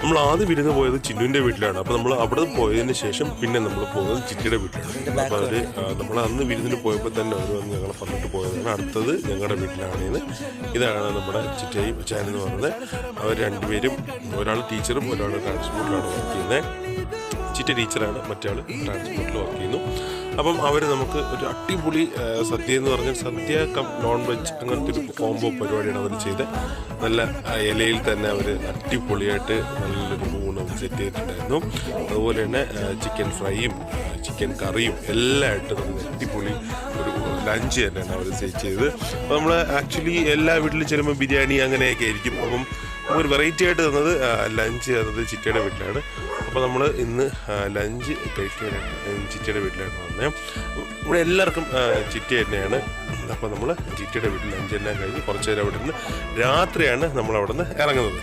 നമ്മൾ ആദ്യം വിരുന്ന് പോയത് ചിന്നുവിന്റെ വീട്ടിലാണ്. അപ്പൊ നമ്മൾ അവിടെ പോയതിന് ശേഷം പിന്നെ നമ്മൾ പോകുന്നത് ചിറ്റിയുടെ വീട്ടിലാണ്. അപ്പൊ അവർ നമ്മൾ അന്ന് വിരുന്നിന് പോയപ്പോൾ തന്നെ അവർ വന്ന് ഞങ്ങളെ പറഞ്ഞിട്ട് പോയതാണ്. അടുത്തത് ഞങ്ങളുടെ വീട്ടിലാണെന്ന്. ഇതാണ് നമ്മുടെ ചിറ്റയും ചാനൽ എന്ന് പറയുന്നത്. അവർ രണ്ടുപേരും ഒരാൾ ടീച്ചറും ഒരാൾ ട്രാൻസ്പോർട്ടിലാണ് വർക്ക് ചെയ്യുന്നത്. ചിറ്റ ടീച്ചറാണ് മറ്റേ ആൾ ട്രാൻസ്പോർട്ടിൽ വർക്ക് ചെയ്യുന്നു. അപ്പം അവർ നമുക്ക് ഒരു അടിപൊളി സദ്യ എന്ന് പറഞ്ഞാൽ സദ്യ കം നോൺ വെജ് അങ്ങനത്തെ ഒരു കോംബോ പരിപാടിയാണ് അവർ ചെയ്ത്. നല്ല ഇലയിൽ തന്നെ അവർ അടിപൊളിയായിട്ട് നല്ലൊരു ഊണ് സെറ്റ് ചെയ്തിട്ടുണ്ടായിരുന്നു. അതുപോലെ തന്നെ ചിക്കൻ ഫ്രൈയും ചിക്കൻ കറിയും എല്ലാം ആയിട്ട് നമ്മൾ അടിപൊളി ഒരു ലഞ്ച് തന്നെയാണ് അവർ സെറ്റ് ചെയ്തത്. അപ്പോൾ നമ്മൾ ആക്ച്വലി എല്ലാ വീട്ടിലും ചെല്ലുമ്പോൾ ബിരിയാണി അങ്ങനെയൊക്കെ ആയിരിക്കും. അപ്പം ഒരു വെറൈറ്റി ആയിട്ട് തന്നത് ലഞ്ച് തന്നത് ചിറ്റയുടെ വീട്ടിലാണ്. അപ്പോൾ നമ്മൾ ഇന്ന് ലഞ്ച് കഴിക്കാനായിട്ട് ചിറ്റയുടെ വീട്ടിലാണ് വന്നത് ഇവിടെ എല്ലാവർക്കും ചിറ്റ തന്നെയാണ്. അപ്പോൾ നമ്മൾ ചിറ്റയുടെ വീട്ടിൽ ലഞ്ച് എല്ലാം കഴിഞ്ഞ് കുറച്ച് നേരം അവിടെ നിന്ന് രാത്രിയാണ് നമ്മൾ അവിടെ നിന്ന് ഇറങ്ങുന്നത്.